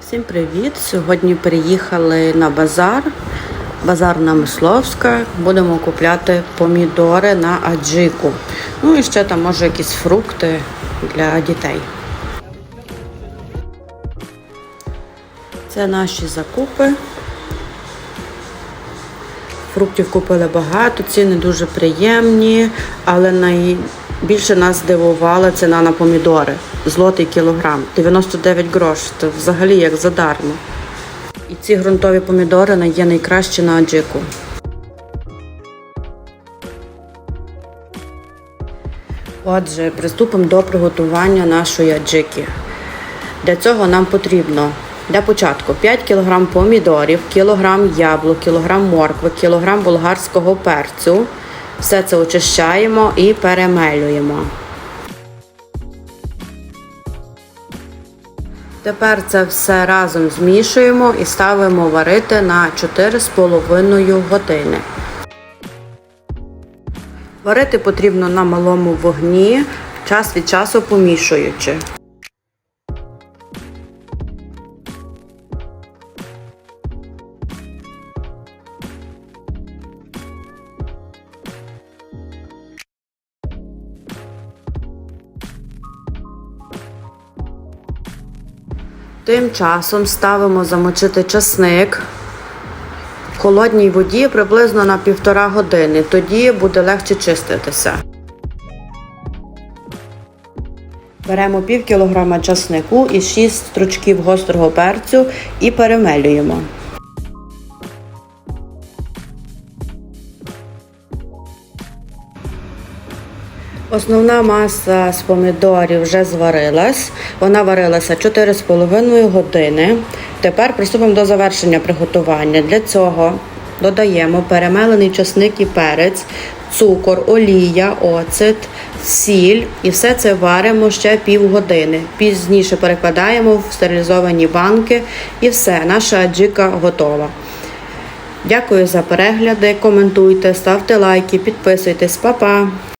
Всім привіт! Сьогодні приїхали на базар, базар на Мисловська. Будемо купляти помідори на аджику. Ну і ще там може якісь фрукти для дітей. Це наші закупи. Фруктів купили багато, ціни дуже приємні, але найбільше нас здивувала ціна на помідори. Злотий кілограм, 99 грош. Це взагалі як задармо. І ці ґрунтові помідори є найкращі на аджику. Отже, приступимо до приготування нашої аджики. Для цього нам потрібно для початку 5 кг помідорів, кілограм яблук, кілограм моркви, кілограм болгарського перцю. Все це очищаємо і перемелюємо. Тепер це все разом змішуємо і ставимо варити на 4,5 години. Варити потрібно на малому вогні, час від часу помішуючи. Тим часом ставимо замочити часник в холодній воді приблизно на півтора години. Тоді буде легше чиститися. Беремо пів кілограма часнику і 6 стручків гострого перцю і перемелюємо. Основна маса з помідорів вже зварилась. Вона варилася 4,5 години. Тепер приступимо до завершення приготування. Для цього додаємо перемелений часник і перець, цукор, олія, оцет, сіль і все це варимо ще півгодини. Пізніше перекладаємо в стерилізовані банки і все, наша аджика готова. Дякую за перегляди, коментуйте, ставте лайки, підписуйтесь, Па-па!